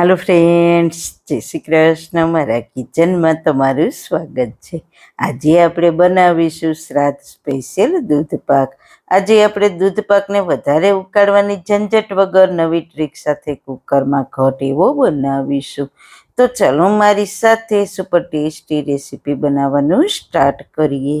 Hello friends જય શ્રી કૃષ્ણ. મારા કિચનમાં તમારું સ્વાગત છે. આજે આપણે બનાવીશું શ્રાદ્ધ સ્પેશિયલ દૂધ પાક. આજે આપણે દૂધ પાકને વધારે ઉકાળવાની ઝંઝટ વગર નવી ટ્રીક સાથે કુકરમાં ઘટ એવો બનાવીશું. તો ચલો મારી સાથે સુપર ટેસ્ટી રેસીપી બનાવવાનું સ્ટાર્ટ કરીએ.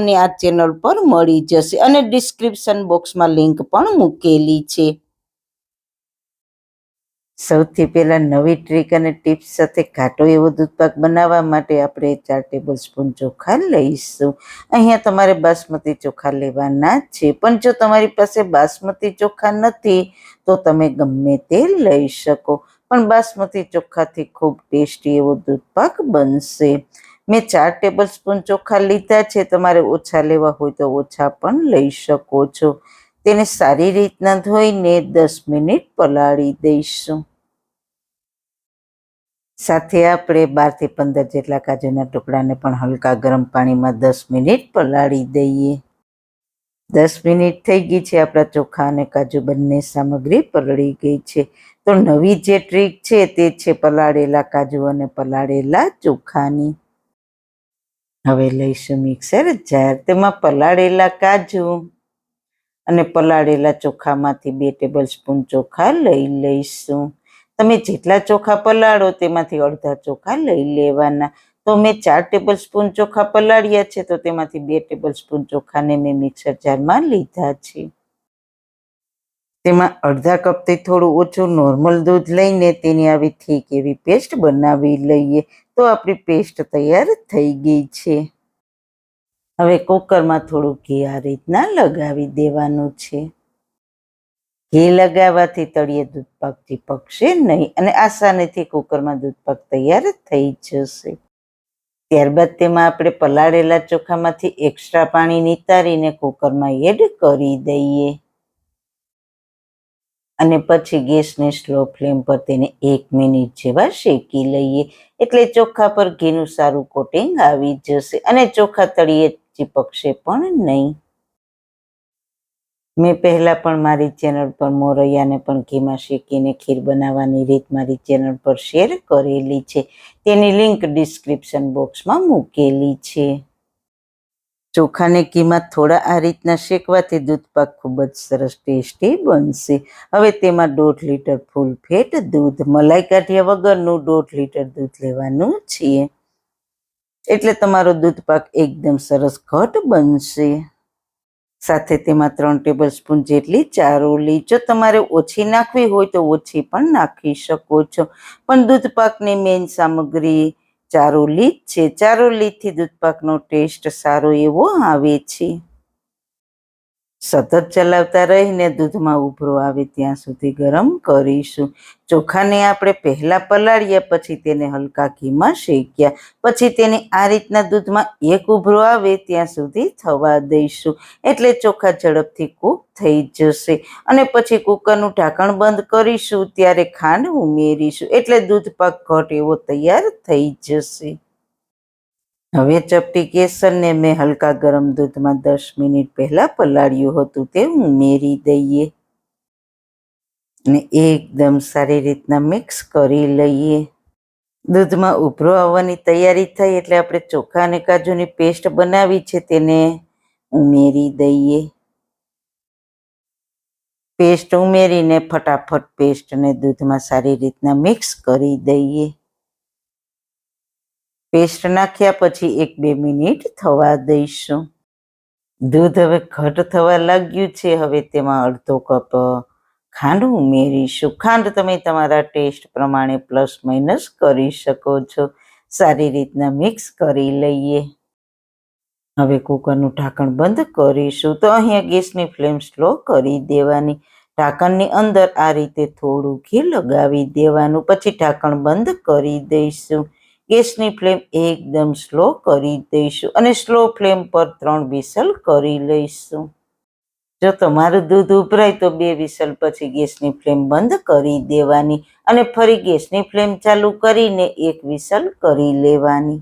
આ ચેનલ પર મળી જશે અને ડિસ્ક્રિપ્શન બોક્સમાં લિંક પણ મૂકેલી છે. સૌથી પહેલા નવી ટ્રીક અને ટિપ્સ સાથે ઘાટો એવો દૂધપાક બનાવવા માટે આપણે ચાર ટેબલ સ્પૂન ચોખા લઈશું. અહીંયા તમારે બાસમતી ચોખા લેવાના છે, પણ જો તમારી પાસે બાસમતી ચોખા નથી, તો તમે ગમે તે લઈ શકો. પણ બાસમતી ચોખાથી ખૂબ ટેસ્ટી એવો દૂધપાક બનશે. મેં ચાર ટેબલ સ્પૂન ચોખા લીધા છે. તમારે ઓછા લેવા હોય તો ઓછા પણ લઈ શકો છો. તેને સારી રીતના ધોઈને દસ મિનિટ પલાળી દઈશું. સાથે આપણે બારથી પંદર જેટલા કાજુના ટુકડાને પણ હલકા ગરમ પાણીમાં દસ મિનિટ પલાળી દઈએ. દસ મિનિટ થઈ ગઈ છે. આપણા ચોખા અને કાજુ બંને સામગ્રી પલળી ગઈ છે. તો નવી જે ટ્રીક છે તે છે પલાળેલા કાજુ અને પલાળેલા ચોખાની. હવે લઈશું મિક્સર. જાર તેમાં પલાળેલા કાજુ અને પલાળેલા ચોખામાંથી બે ટેબલ સ્પૂન ચોખા લઈ લઈશું. તમે જેટલા ચોખા પલાળો તેમાંથી અડધા ચોખા લઈ લેવાના. તો મેં ચાર ટેબલ સ્પૂન ચોખા પલાળ્યા છે, તો તેમાંથી બે ટેબલ સ્પૂન ચોખાને મેં મિક્સર જારમાં લીધા છે. તેમાં અડધા કપથી થોડું ઓછું નોર્મલ દૂધ લઈને તેની આવી થીક એવી પેસ્ટ બનાવી લઈએ તો આપણી પેસ્ટ તૈયાર થઈ ગઈ છે. હવે કુકરમાં થોડું ઘી આ રીતના લગાવી દેવાનું છે. ઘી લગાવવાથી તળિયે દૂધપાક ચીપકશે નહીં અને આસાનીથી કુકરમાં દૂધપાક તૈયાર થઈ જશે. ત્યારબાદ તેમાં આપણે પલાળેલા ચોખામાંથી એક્સ્ટ્રા પાણી નિતારીને કુકરમાં એડ કરી દઈએ. અને પછી ગેસને સ્લો ફ્લેમ પર તેને એક મિનિટ જેવા શેકી લઈએ. એટલે ચોખા પર ઘીનું સારું કોટિંગ આવી જશે અને ચોખા તળીએ ચીપકશે પણ નહીં. મેં પહેલાં પણ મારી ચેનલ પર મોરૈયાને પણ ઘીમાં શેકીને ખીર બનાવવાની રીત મારી ચેનલ પર શેર કરેલી છે. તેની લિંક ડિસ્ક્રિપ્શન બોક્સમાં મૂકેલી છે. ચોખાને કિંમત થોડા આ રીતના શેકવાથી દૂધપાક ખૂબ જ સરસ ટેસ્ટી બનશે. હવે તેમાં દોઢ લીટર ફૂલ ફેટ દૂધ, મલાઈ કાઢ્યા વગરનું દોઢ લીટર દૂધ લેવાનું છે. એટલે તમારો દૂધપાક એકદમ સરસ ઘટ બનશે. સાથે તેમાં ત્રણ ટેબલ સ્પૂન જેટલી ચારોલી જો તમારે ઓછી નાખવી હોય તો ઓછી પણ નાખી શકો છો. પણ દૂધપાકની મેઇન સામગ્રી ચારોલી છે. ચારોલીથી દૂધપાકનો ટેસ્ટ સારો એવો આવે છે. સતત ચલાવતા રહીને દૂધમાં ઉભરો આવે ત્યાં સુધી ગરમ કરીશું. ચોખાને આપણે પહેલા પલાળ્યા, પછી તેને હલકા ઘીમાં શેક્યા, પછી તેને આ રીતના દૂધમાં એક ઉભરો આવે ત્યાં સુધી થવા દઈશું. એટલે ચોખા ઝડપથી કૂક થઈ જશે. અને પછી કુકરનું ઢાંકણ બંધ કરીશું, ત્યારે ખાંડ ઉમેરીશું. એટલે દૂધ પાક ઘટ એવો તૈયાર થઈ જશે. હવે ચપટી કેસરને મેં હલકા ગરમ દૂધમાં દસ મિનિટ પહેલા પલાળ્યું હતું તે ઉમેરી દઈએ. અને એકદમ સારી રીતના મિક્સ કરી લઈએ. દૂધમાં ઉભરો આવવાની તૈયારી થઈ એટલે આપણે ચોખા અને કાજુની પેસ્ટ બનાવી છે તેને ઉમેરી દઈએ. પેસ્ટ ઉમેરીને ફટાફટ પેસ્ટને દૂધમાં સારી રીતના મિક્સ કરી દઈએ. પેસ્ટ નાખ્યા પછી એક બે મિનિટ થવા દઈશું. દૂધ હવે ઘટ થવા લાગ્યું છે. હવે તેમાં અડધો કપ ખાંડ ઉમેરીશું. ખાંડ તમે તમારા ટેસ્ટ પ્રમાણે પ્લસ માઇનસ કરી શકો છો. સારી રીતના મિક્સ કરી લઈએ. હવે કુકરનું ઢાંકણ બંધ કરીશું. તો અહીંયા ગેસની ફ્લેમ સ્લો કરી દેવાની. ઢાંકણની અંદર આ રીતે થોડું ઘી લગાવી દેવાનું. પછી ઢાંકણ બંધ કરી દઈશું. ગેસની ફ્લેમ એકદમ સ્લો કરી દઈશું અને સ્લો ફ્લેમ પર ત્રણ વિસલ કરી લઈશું. જો તમારું દૂધ ઉભરાય તો બે વિસલ પછી ગેસની ફ્લેમ બંધ કરી દેવાની અને ફરી ગેસની ફ્લેમ ચાલુ કરીને એક વિસલ કરી લેવાની.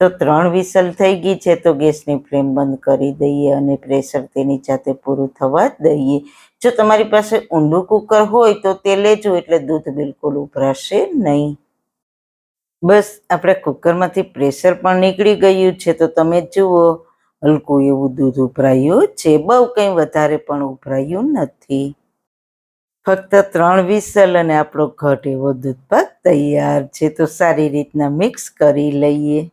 તો ત્રણ વિસલ થઈ ગઈ છે તો ગેસની ફ્લેમ બંધ કરી દઈએ અને પ્રેશર તેની જાતે પૂરું થવા દઈએ. જો તમારી પાસે ઊંડું કુકર હોય તો તે લેજો એટલે દૂધ બિલકુલ ઉભરાશે નહીં. બસ, આપણે કુકરમાંથી પ્રેશર પણ નીકળી ગયું છે, તો તમે જુઓ. હલકું એવું દૂધ ઉભરાયું છે, બહુ કંઈ વધારે પણ ઉભરાયું નથી. ફક્ત ત્રણ વિસલ અને આપણો ઘટ એવો દૂધપાક તૈયાર છે, તો સારી રીતના મિક્સ કરી લઈએ.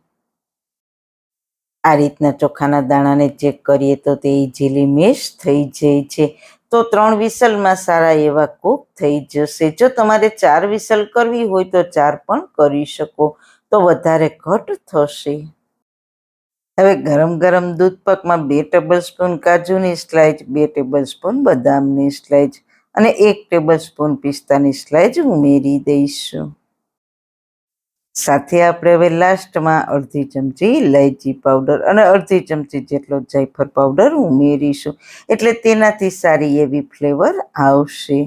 આ રીતના ચોખાના દાણાને ચેક કરીએ તો તે ઇઝીલી મેશ થઈ જાય છે. તો ત્રણ વિસલમાં સારા એવા કૂક થઈ જશે. જો તમારે ચાર વિસલ કરવી હોય તો ચાર પણ કરી શકો. તો વધારે ઘટ થશે. હવે ગરમ ગરમ દૂધ પાકમાં બે ટેબલ સ્પૂન કાજુની સ્લાઇસ બે ટેબલ સ્પૂન બદામની સ્લાઇસ અને એક ટેબલ સ્પૂન પિસ્તાની સ્લાઇસ ઉમેરી દઈશું. સાથે આપણે હવે લાસ્ટમાં અડધી ચમચી ઇલાયચી પાવડર અને અડધી ચમચી જેટલો જાયફળ પાવડર ઉમેરીશું. એટલે તેનાથી સારી એવી ફ્લેવર આવશે.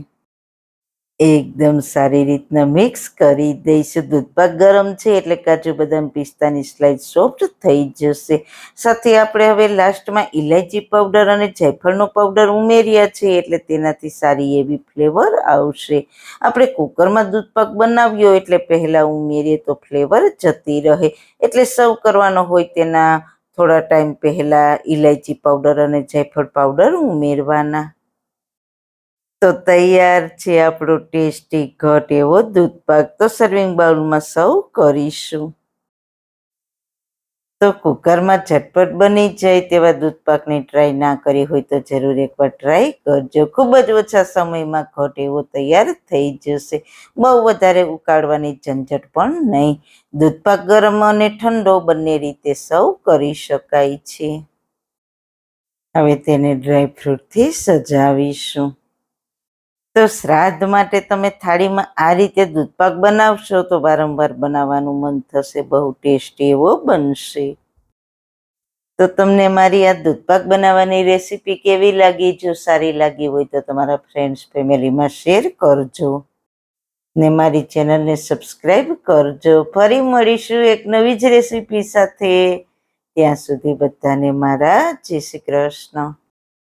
એકદમ સારી રીતના મિક્સ કરી દઈશું. દૂધપાક ગરમ છે એટલે કાજુ બદામ પિસ્તાની સ્લાઇસ સોફ્ટ થઈ જશે. સાથે આપણે હવે લાસ્ટમાં ઇલાયચી પાવડર અને જાયફળનો પાવડર ઉમેર્યા છે એટલે તેનાથી સારી એવી ફ્લેવર આવશે. આપણે કુકરમાં દૂધપાક બનાવ્યો એટલે પહેલાં ઉમેરીએ તો ફ્લેવર જતી રહે. એટલે સર્વ કરવાનો હોય તેના થોડા ટાઈમ પહેલાં ઇલાયચી પાવડર અને જાયફળ પાવડર ઉમેરવાના. તો તૈયાર છે આપણો ટેસ્ટી ઘટ એવો દૂધપાક તો સર્વિંગ બાઉલમાં સૌ કરીશું. તો કુકરમાં ઝટપટ બની જાય તેવા દૂધપાકની ટ્રાય ના કરી હોય તો જરૂર એકવાર ટ્રાય કરજો. ખૂબ જ ઓછા સમયમાં ઘટ એવો તૈયાર થઈ જશે. બહુ વધારે ઉકાળવાની ઝંઝટ પણ નહીં. દૂધપાક ગરમ અને ઠંડો બંને રીતે સૌ કરી શકાય છે. હવે તેને ડ્રાય ફ્રૂટથી સજાવીશું. તો શ્રાદ્ધ માટે તમે થાળીમાં આ રીતે દૂધપાક બનાવશો તો વારંવાર બનાવવાનું મન થશે, બહુ ટેસ્ટી એવો બનશે. તો તમને મારી આ દૂધપાક બનાવવાની રેસીપી કેવી લાગી? જો સારી લાગી હોય તો તમારા ફ્રેન્ડ્સ, ફેમિલીમાં શેર કરજો. ને મારી ચેનલને સબસ્ક્રાઈબ કરજો. ફરી મળીશું એક નવી જ રેસીપી સાથે. ત્યાં સુધી બધાને મારા જય શ્રી કૃષ્ણ.